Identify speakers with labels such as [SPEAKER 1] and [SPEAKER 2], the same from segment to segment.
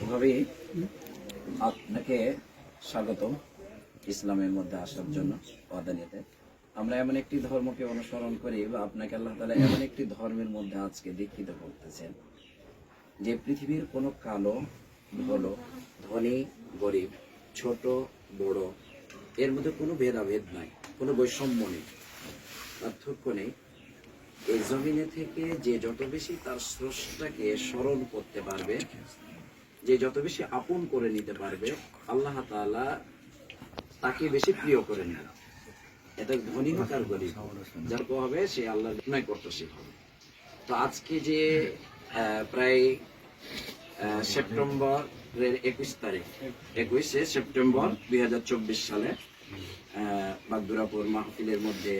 [SPEAKER 1] ভাবি আপনাকে স্বাগত ইসলামের মধ্যে আসার জন্য ওয়াদানিয়াতে আমরা এমন একটি ধর্মকে অনুসরণ করি বা আপনাকে আল্লাহ তালা এমন একটি ধর্মের মধ্যে আজকে দীক্ষিত করতেছেন যে পৃথিবীর কোনো কালো, ভালো, ধনী, গরিব, ছোট, বড়, এর মধ্যে কোনো ভেদাভেদ নাই, কোনো বৈষম্য নেই, পার্থক্য নেই। এই জমিনে থেকে যে যত বেশি তার স্রষ্টাকে স্মরণ করতে পারবে যে যত বেশি আপন করে নিতে পারবে, আল্লাহ তাআলা তাকে বেশি প্রিয় করে নেন। এটা ধনী হোক আর গরিব যার হবে সে আল্লাহ নয় করতেশীল হবে। তো আজকে যে প্রায় সেপ্টেম্বরের একুশ তারিখ, একুশে সেপ্টেম্বর দুই হাজার চব্বিশ সালে বাগদুরাপুর মাহফিলের মধ্যে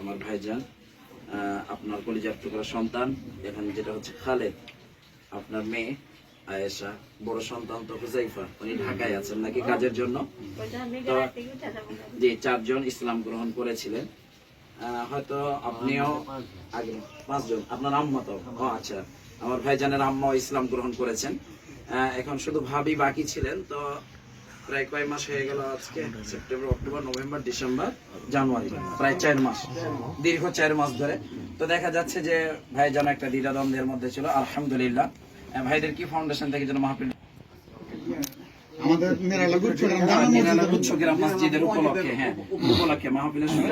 [SPEAKER 1] আমার ভাইজান আপনার কলিজার টুকরা সন্তান, এখানে যেটা হচ্ছে খালেদ, আপনার মেয়ে আয়েশা বড় সন্তান তো হুজাইফা উনি ঢাকায় আছেন নাকি কাজের জন্য? যে চারজন ইসলাম গ্রহণ করেছিলেন। আহ, হয়তো আপনিও আগে পাঁচজন। আপনার আম্মা তো? ও আচ্ছা। আমার ভাইজানের আম্মাও ইসলাম গ্রহণ করেছেন। আহ, এখন শুধু ভাবি বাকি ছিলেন তো প্রায় কয় মাস হয়ে গেল আজকে? September October November December January প্রায় চার মাস। দীর্ঘ চার মাস ধরে। তো দেখা যাচ্ছে যে ভাইজান একটা দ্বিধাদ্বন্দ্বের মধ্যে ছিল। আলহামদুলিল্লাহ। ভাইদের কি ফাউন্ডেশন থেকে যেন মাহফিল
[SPEAKER 2] আমাদের নিরালা গুচ্ছ
[SPEAKER 1] নিরালা গুচ্ছগ্রাম মসজিদের উপলক্ষে হ্যাঁ উপলক্ষে মাহফিলের সময়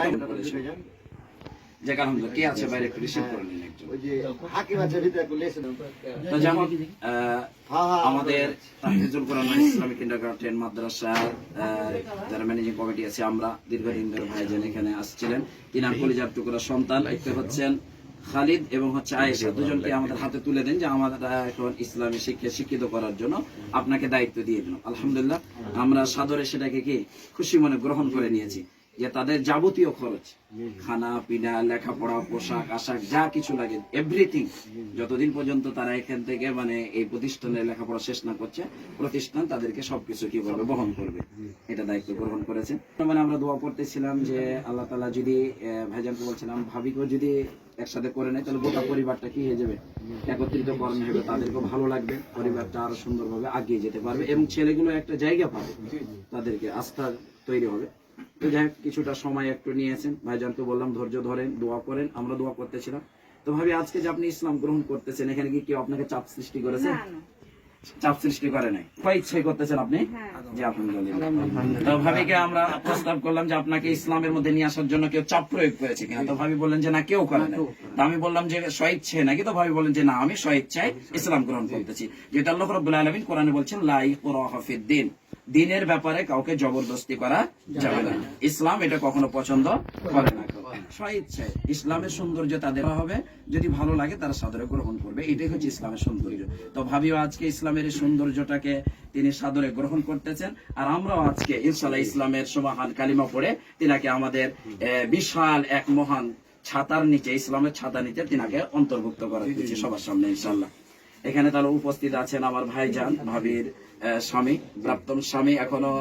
[SPEAKER 1] যে আলহামদুলিল্লাহ কে আছে বাইরে একটু রিসিভ করে নিন একজন।
[SPEAKER 2] যে হাকিম আছে ভিতরে একটু লেসেন
[SPEAKER 1] তো যেমন আমাদের তাহফিজুল কোরআন ইসলামিক কিন্ডারগার্টেন মাদ্রাসা যারা ম্যানেজিং কমিটি আছে আমরা দীর্ঘদিন ধরে ভাইজান এখানে আসছিলেন। তিনার কলিজার টুকরা সন্তান একটা হচ্ছেন খালিদ এবং হচ্ছে আয়েশা দুজনকে আমাদের হাতে তুলে দেন যে আমাদের এখন ইসলামী শিক্ষা শিক্ষিত করার জন্য আপনাকে দায়িত্ব দিয়ে দিলাম। আলহামদুলিল্লাহ আমরা সাদরে সেটাকে কি খুশি মনে গ্রহণ করে নিয়েছি। যে তাদের যাবতীয় খরচ। খানা পিনা লেখাপড়া পোশাক আশাক যা কিছু লাগে এভরিথিং যতদিন পর্যন্ত তারা এখান থেকে মানে এই প্রতিষ্ঠানে লেখাপড়া শেষ না করছে প্রতিষ্ঠান তাদেরকে সবকিছু কি করবে বহন করবে? এটা দায়িত্ব গ্রহণ করেছে মানে আমরা দোয়া করতেছিলাম যে আল্লাহ তালা যদি ভাইজানকে বলছিলাম ভাবিকেও যদি একসাথে করে নেয় তাহলে গোটা পরিবারটা কি হয়ে যাবে? একত্রিত কর্ম হবে তাদেরকেও ভালো লাগবে পরিবারটা আরও সুন্দরভাবে আগিয়ে যেতে পারবে এবং ছেলেগুলো একটা জায়গা পাবে তাদেরকে আস্থা তৈরি হবে। তো যাই কিছুটা সময় একটু নিয়েছেন। ভাইজানকে বললাম ধৈর্য ধরেন দোয়া করেন আমরা দোয়া করতেছিলাম। তো ভাবি আজকে যে আপনি ইসলাম গ্রহণ করতেছেন এখানে কি কেউ আপনাকে চাপ সৃষ্টি করেছে? চাপ সৃষ্টি করে নাই। কয় ইচ্ছে করতেছেন আপনি? জি আলহামদুলিল্লাহ। তো ভাবিকে আমরা প্রস্তাব করলাম যে আপনাকে ইসলামের মধ্যে নিয়ে আসার জন্য কেউ চাপ প্রয়োগ করেছে কিনা। তো ভাবি বললেন যে না কেউ করে তো আমি বললাম যে স্বইচ্ছে নাকি? তো ভাবি বললেন যে না আমি স্বইচ্ছায় ইসলাম গ্রহণ করতেছি। যেটা আল্লাহ রাব্বুল আলামিন কোরআনে বলছেন লা ইকরাহা দিনের ব্যাপারে কাউকে জবরদস্তি করা যাবে না। ইসলাম এটা কখনো পছন্দ করে না। স্বইচ্ছায় ইসলামের সৌন্দর্য তাদের হবে। যদি ভালো লাগে, তারা সাদরে গ্রহণ করবে। এটাই হচ্ছে ইসলামের সৌন্দর্য। তো ভাবিও আজকে ইসলামের এই সৌন্দর্যটাকে তিনি সাদরে গ্রহণ করতেছেন। আর আমরাও আজকে ইনশাল্লাহ ইসলামের সমাহান কালিমা পড়ে তিনাকে আমাদের বিশাল এক মহান ছাতার নিচে, ইসলামের ছাতা নিচে তিনাকে অন্তর্ভুক্ত করা দিচ্ছি সবার সামনে ইনশাল্লাহ এখানে তাহলে উপস্থিত আছেন আমার ভাইজান, ভাবির স্বামী প্রাপ্তম স্বামী, এখনও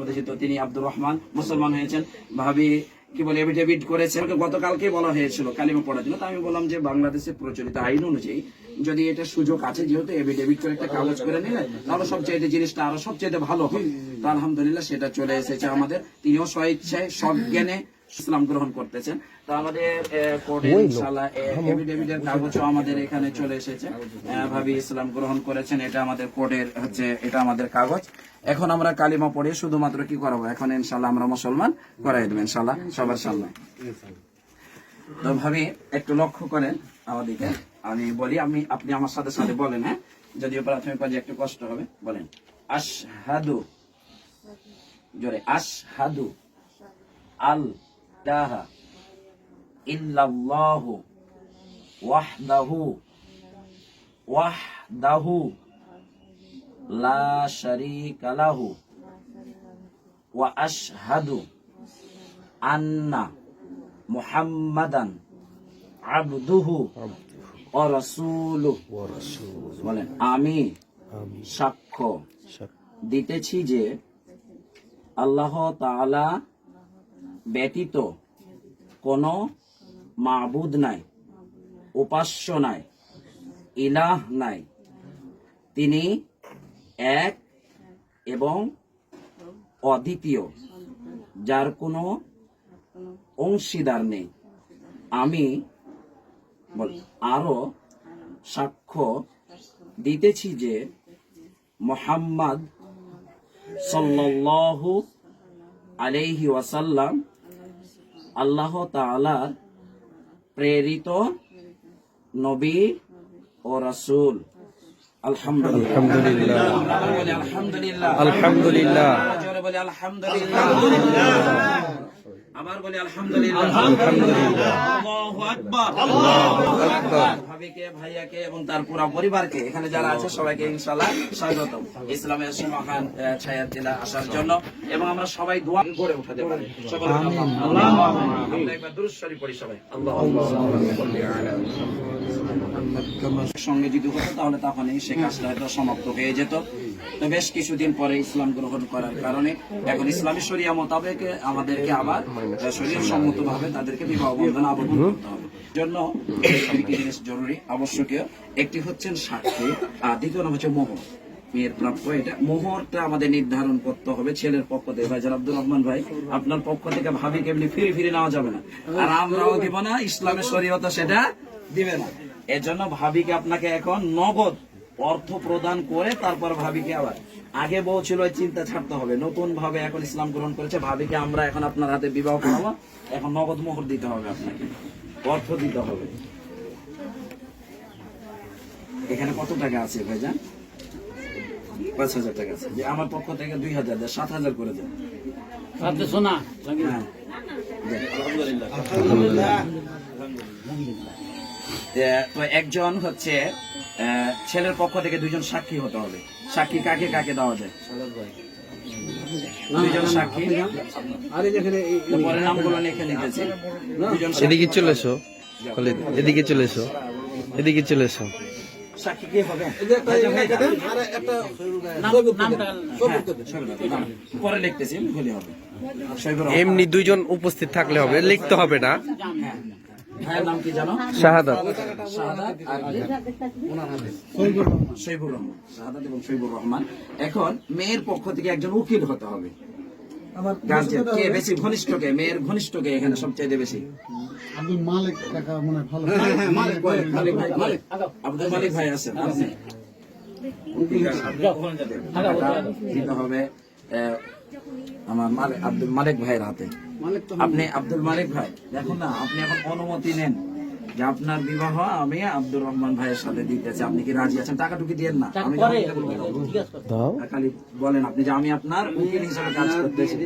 [SPEAKER 1] মধ্যে ছিল তিনি আব্দুর রহমান, মুসলমান হয়েছেন। ভাবি কি বলে এভিডেভিট করেছে আমাকে গতকালকে বলা হয়েছিল কালিমা পড়ার জন্য। আমি বললাম যে বাংলাদেশের প্রচলিত আইন অনুযায়ী যদি এটা সুযোগ আছে, যেহেতু এভিডেভিট করে একটা কাগজ করে নিলে তাহলে সবচেয়ে জিনিসটা আরও সবচেয়ে ভালো হয়। তো আলহামদুলিল্লাহ সেটা চলে এসেছে আমাদের। তিনিও স্বইচ্ছায়, সজ্ঞানে ইসলাম গ্রহণ করতেছেন। তো আমাদের এভিডেভিটের কাগজও আমাদের এখানে চলে এসেছে। ভাবি ইসলাম গ্রহণ করেছেন এটা আমাদের কোর্টের হচ্ছে এটা আমাদের কাগজ। এখন আমরা কালিমা পড়ে শুধুমাত্র কি করাবো? এখন ইনশাল্লাহ আমরা মুসলমান করাই দেবো ইনশাল্লাহ সবার সামনে। তো ভাবি একটু লক্ষ্য করেন আমাদেরকে আমি বলি আমি আপনি আমার সাথে সাথে বলেন হ্যাঁ? যদিও প্রাথমিক পর্যায়ে একটু কষ্ট হবে বলেন। আশহাদু জোরে আশহাদু আল ইলাহা ইল্লাল্লাহু ওয়াহদাহু ওয়াহদাহু লা শারীকা লাহু ওয়া আশহাদু আন্না মুহাম্মাদান আবদুহু ও রাসূলুহু বলেন আমি সাক্ষ্য। দিতেছি যে আল্লাহ তাআলা ব্যতীত কোনো মাবুদ নাই, উপাস্য নাই, ইলাহ নাই। তিনি এক এবং অদ্বিতীয়, যার কোনো অংশীদার নেই। আমি আরও সাক্ষ্য দিতেছি যে মোহাম্মদ সাল্লাল্লাহু আলাইহি ওয়াসাল্লাম আল্লাহ তালার প্রেরিত নবী ও রাসুল। আলহামদুলিল্লাহ। আলহামদুলিল্লাহ।
[SPEAKER 3] আলহামদুলিল্লাহ।
[SPEAKER 1] আলহামদুলিল্লাহ। আবার বলি আলহামদুলিল্লাহ। আল্লাহু ভাবিকে ভাইয়াকে এবং তার পুরো পরিবারকে এখানে যারা আছে সবাইকে ইনশাআল্লাহ স্বাগত ইসলামের সুমহান ছায়া জেলা আসার জন্য। এবং আমরা সবাই দোয়া গড়ে উঠাতে পারি। সকলে আল্লাহ একবার শরীফ পড়ি সবাই। আল্লাহুম্মা সাল্লি আলা সঙ্গে যদি হতো, তাহলে তখনই সে কাজটা হয়তো সমাপ্ত হয়ে যেত। তো বেশ কিছুদিন পরে ইসলাম গ্রহণ করার কারণে এখন ইসলামী শরিয়া মোতাবেক আমাদেরকে আবার শরীর সম্মত ভাবে তাদেরকে বিবাহ বন্ধন আবদ্ধ করতে হবে। জন্য দুইটি জিনিস জরুরি। আবশ্যকীয় একটি হচ্ছেন সাক্ষী, আর দ্বিতীয় হচ্ছে মোহর। মেয়ের প্রাপ্য এটা। মোহরটা আমাদের নির্ধারণ করতে হবে ছেলের পক্ষ থেকে। ভাই আব্দুর রহমান ভাই, আপনার পক্ষ থেকে ভাবি কেমনি ফিরে ফিরে নেওয়া যাবে না। আর আমরাও দিব না ইসলামের শরীয়ত সেটা দিবে না। এর জন্য ভাবিকে আপনাকে এখন নগদ অর্থ প্রদান করে তারপর ভাবিকে আবার আগে বউ ছিল ওই চিন্তা ছাড়তে হবে। নতুন ভাবে এখন ইসলাম গ্রহণ করেছে ভাবিকে আমরা এখন আপনার হাতে বিবাহ করাবো। এখন নগদ মোহর দিতে হবে আপনাকে অর্থ দিতে হবে। এখানে কত টাকা আছে ভাইজান? পাঁচ হাজার টাকা আছে। যে আমার পক্ষ থেকে দুই হাজার দেয় সাত হাজার করে দেন।
[SPEAKER 4] শোনা
[SPEAKER 1] হ্যাঁ। এ, তো একজন হচ্ছে ছেলের পক্ষ থেকে দুইজন সাক্ষী হতে হবে। সাক্ষী কাকে কাকে দেওয়া যায়? দুইজন সাক্ষী। পরে নামগুলো লিখে নিতেছি।
[SPEAKER 3] এদিকে চলে এসো। এদিকে চলে এসো। এদিকে চলে এসো।
[SPEAKER 1] সাক্ষী কে হবে? পরে লিখতেছি হবে।
[SPEAKER 3] এমনি দুইজন উপস্থিত থাকলে হবে লিখতে হবে না।
[SPEAKER 1] হ্যাঁ। ভাইয়ের নাম কি জানো?
[SPEAKER 3] শাহাদাত।
[SPEAKER 1] শাহাদাত আর শৈবুর রহমান। শাহাদাত এবং শৈবুর রহমান। এখন মেয়ের পক্ষ থেকে একজন উকিল হতে হবে। কে বেশি ঘনিষ্ঠ কে? মেয়ের ঘনিষ্ঠ কে এখানে সবচেয়ে বেশি?
[SPEAKER 2] আব্দুল মালিক টাকা মনে ভালো।
[SPEAKER 1] মালিক ভাই মালিক ভাই মালিক। আব্দুল মালিক ভাই আছেন আপনি? দিতে হবে আমার মালিক আব্দুল মালিক ভাইয়ের হাতে। আপনি আব্দুল মালিক ভাই দেখুন না আপনি এখন অনুমতি নেন যে আপনার বিবাহ আমি আব্দুর রহমান ভাইয়ের সাথে দিতেছি আপনি কি রাজি আছেন? টাকা টুকি দিয়েন না। আমি খালি বলেন আপনি যে আমি আপনার উকিল হিসেবে কাজ করতেছি।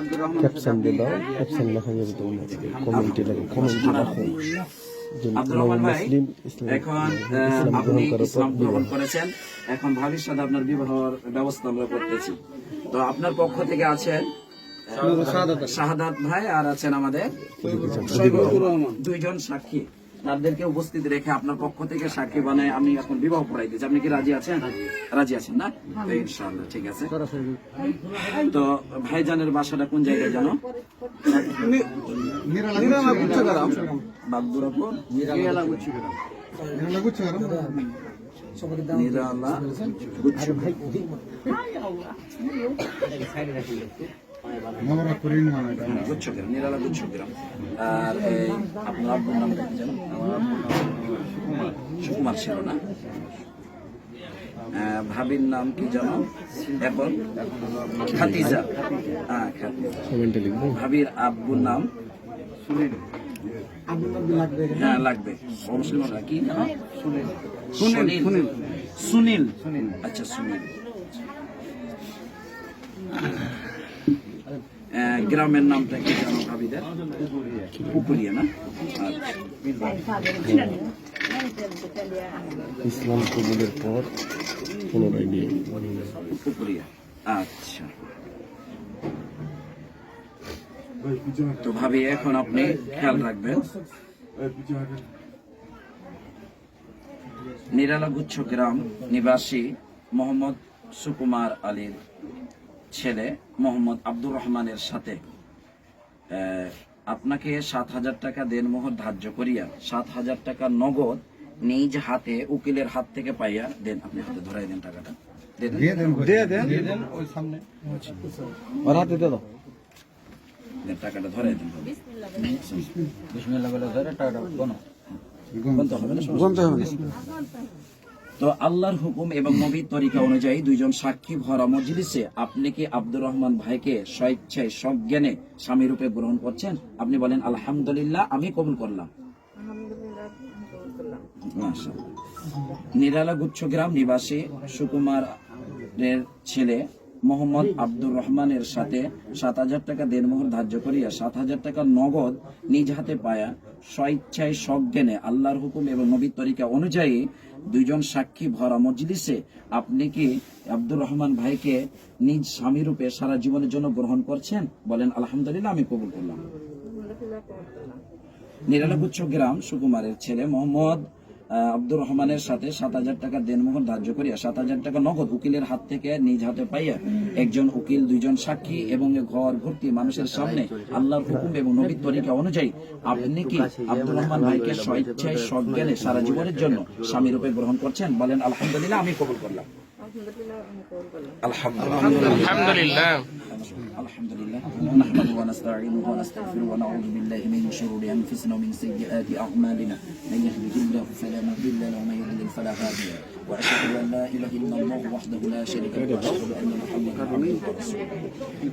[SPEAKER 2] আব্দুর রহমান
[SPEAKER 3] ক্যাপশন দিয়ে দাও। ক্যাপশন লেখা যাবে তোমার কমেন্টে লেখো কমেন্টে লেখো।
[SPEAKER 1] আব্দুর রহমান ভাই এখন আপনি ইসলাম গ্রহণ করেছেন। এখন ভাবির সাথে আপনার বিবাহর ব্যবস্থা আমরা করতেছি। তো আপনার পক্ষ থেকে আছেন শাহাদাত ভাই। আর আছেন আমাদের দুইজন সাক্ষী। তাদেরকে উপস্থিত রেখে আপনার পক্ষ থেকে সাক্ষী বানায় আমি এখন বিবাহ পড়াই দিচ্ছি। আপনি কি রাজি আছেন? রাজি আছেন না? তো ইনশাআল্লাহ ঠিক আছে। তো ভাইজানের বাসাটা কোন জায়গায় জানো? বাগদুরাপুর।
[SPEAKER 2] নিরালা গুচ্ছগ্রাম
[SPEAKER 1] নিরালা গুচ্ছ
[SPEAKER 2] আমরা করিম মানে এটা
[SPEAKER 1] গুচ্ছগ্রাম আর আপনার আব্বুর নাম কি জানো আমার আব্বুর সুকুমার ছিল না। ভাবির নাম কি জানো? এখন খাতিজা। হ্যাঁ খাতিজা। ভাবির আব্বুর নাম হ্যাঁ লাগবে। অবশ্যই কি জানো সুনীল। সুনীল। আচ্ছা সুনীল। গ্রামের নামটা কি জানো ভাবিদের? পুকুরিয়া না? আচ্ছা
[SPEAKER 3] ইসলাম কবুলের পর পুনরায় বিয়ে
[SPEAKER 1] পুকুরিয়া আচ্ছা। তো ভাবি, এখন আপনি খেয়াল রাখবেন। নিরালা গুচ্ছ গ্রাম নিবাসী মোহাম্মদ সুকুমার আলীর ছেলে মোহাম্মদ আব্দুর রহমানের সাথে আপনাকে সাত হাজার টাকা দেনমোহর ধার্য করিয়া সাত হাজার টাকা নগদ নিজ হাতে, উকিলের হাত থেকে পাইয়া দেন। আপনি হাতে ধরাই দেন টাকাটা। দিয়ে দেন।
[SPEAKER 2] দিয়ে দেন। ওই সামনে। ওর হাতে দাও।
[SPEAKER 1] টাকাটা ধরে দেন
[SPEAKER 2] বিসমিল্লাহ বলে ধরে টাকাটা গোনো
[SPEAKER 1] বলতে হবে না সমস্যা?
[SPEAKER 2] গুনতে হবে না।
[SPEAKER 1] তো আল্লাহর হুকুম এবং নবীর তরিকা অনুযায়ী দুইজন সাক্ষী ভরা মজলিসে আপনি কি আব্দুর রহমান ভাইকে স্বেচ্ছায় সজ্ঞানে স্বামী রূপে গ্রহণ করছেন? আপনি বলেন আলহামদুলিল্লাহ আমি কবুল করলাম। মাশাআল্লাহ। নিরালা গুচ্ছগ্রাম নিবাসী সুকুমারের ছেলে মোহাম্মদ আব্দুর রহমানের সাথে সাত হাজার টাকা দেড়মোহর ধার্য করিয়া সাত হাজার টাকা নগদ নিজ হাতে পায়া স্বেচ্ছায় সজ্ঞানে আল্লাহর হুকুম এবং নবীর তরিকা অনুযায়ী দুইজন সাক্ষী ভরা মজলিসে আপনি কি আব্দুর রহমান ভাইকে নিজ স্বামী রূপে সারা জীবনের জন্য গ্রহণ করছেন? বলেন, আলহামদুলিল্লাহ, আমি কবুল করলাম। নিরালাগুচ্ছ গ্রাম সুকুমারের ছেলে মোহাম্মদ আব্দুর রহমানের সাথে সাত হাজার টাকা দেনমোহর ধার্য করিয়া সাত হাজার টাকা নগদ উকিলের হাত থেকে নিজ হাতে পাইয়া একজন উকিল দুইজন সাক্ষী এবং ঘর ভর্তি মানুষের সামনে আল্লাহর হুকুম এবং নবীর তরিকা অনুযায়ী আপনি কি আব্দুর রহমান ভাইকে স্বেচ্ছায় সজ্ঞানে সারা জীবনের জন্য স্বামী রূপে গ্রহণ করছেন বলেন আলহামদুলিল্লাহ আমি কবুল করলাম আলহামদুলিল্লাহ الحمد لله نحمده ونستعينه ونستغفره ونعوذ بالله من شرور انفسنا ومن سيئات اعمالنا من يهده الله فلا مضل له ومن يضلل فلا هادي له. وأشهد أن لا إله إلا الله وحده لا شريك له وأشهد أن محمدا عبده ورسوله.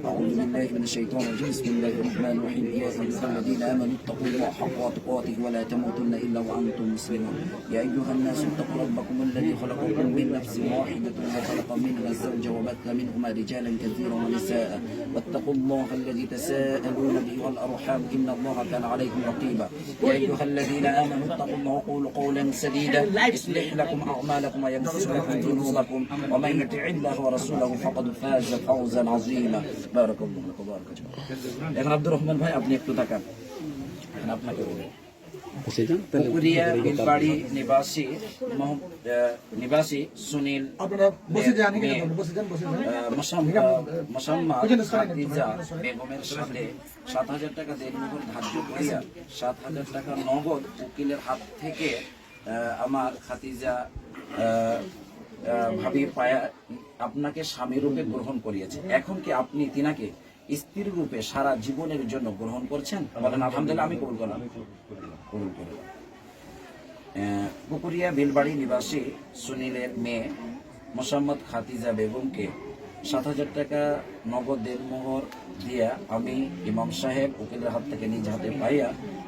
[SPEAKER 1] أعوذ بالله من الشيطان الرجيم. بسم الله الرحمن الرحيم. يا أيها الذين آمنوا اتقوا الله حق تقاته ولا تموتن إلا وأنتم مسلمون. يا أيها الناس اتقوا ربكم الذي خلقكم من نفس واحدة وخلق منها الزوج وبث منهما رجالا كثيرا ونساء. واتقوا الله الذي تساءلون به والأرحام إن الله كان عليكم رقيبا. يا أيها الذين آمنوا اتقوا الله وقولوا قولا سديدا يصلح لكم اعمالكم ويغفر لكم ذنوبكم ومن يطع الله ورسوله فقد فاز فوزا عظيما بارك الله لكم بارك الله এখন আব্দুর রহমান ভাই আপনি একটু তাকান এখন আপনাকে বলি পুকুরিয়া বিলবাড়ি নিবাসী নিবাসী সুনীল মেয়ে, আহ, মোসাম- আহ, মোসাম্মদ খাদিজা বেগমের সাথে সাত হাজার টাকা দেনমোহর ধার্য করিয়া সাত হাজার টাকা নগদ উকিলের হাত থেকে আমার খাতিজা ভাবি পায়া আপনাকে স্বামী রূপে গ্রহণ করিয়েছে। এখন কি আপনি তিনাকে স্ত্রী রূপে সারা জীবনের জন্য গ্রহণ করছেন? বলেন আলহামদুলিল্লাহ আমি কবুল করলাম। কবুল করলাম। পুকুরিয়া বিলবাড়ি নিবাসী সুনীলের মেয়ে মোসাম্মদ খাতিজা বেগমকে সাত হাজার টাকা নগদ দেনমোহর দিয়া আমি ইমাম সাহেব উকিলের হাত থেকে নিজ হাতে পাইয়া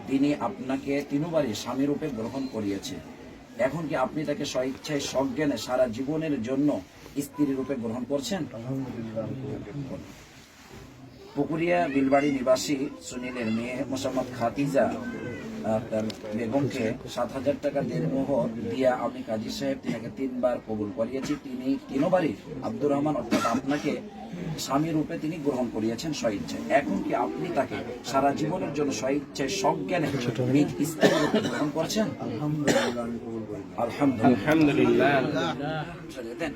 [SPEAKER 1] তিনি আপনাকে তিনবারই স্বামী রূপে গ্রহণ করিয়েছে। এখন কি আপনি তাকে স্বইচ্ছায় সজ্ঞানে সারা জীবনের জন্য স্ত্রী রূপে গ্রহণ করছেন? পুকুরিয়া বিলবাড়ি নিবাসী সুনীলের মেয়ে মোসাম্মদ খাতিজা তার বেগমকে সাত হাজার টাকা দেড়মোহর দিয়া আমি কাজী সাহেব তিনাকে তিনবার কবুল করিয়েছি। তিনি তিনবারই আব্দুর রহমান অর্থাৎ আপনাকে স্বামী রূপে তিনি গ্রহণ করিয়েছেন স্বইচ্ছায়। এখন কি আপনি তাকে সারা জীবনের জন্য স্বইচ্ছায়? সজ্ঞানে নিজ স্ত্রী রূপে গ্রহণ করছেন? আলহামদুলিল্লাহ আলহামদুলিল্লাহ। দেন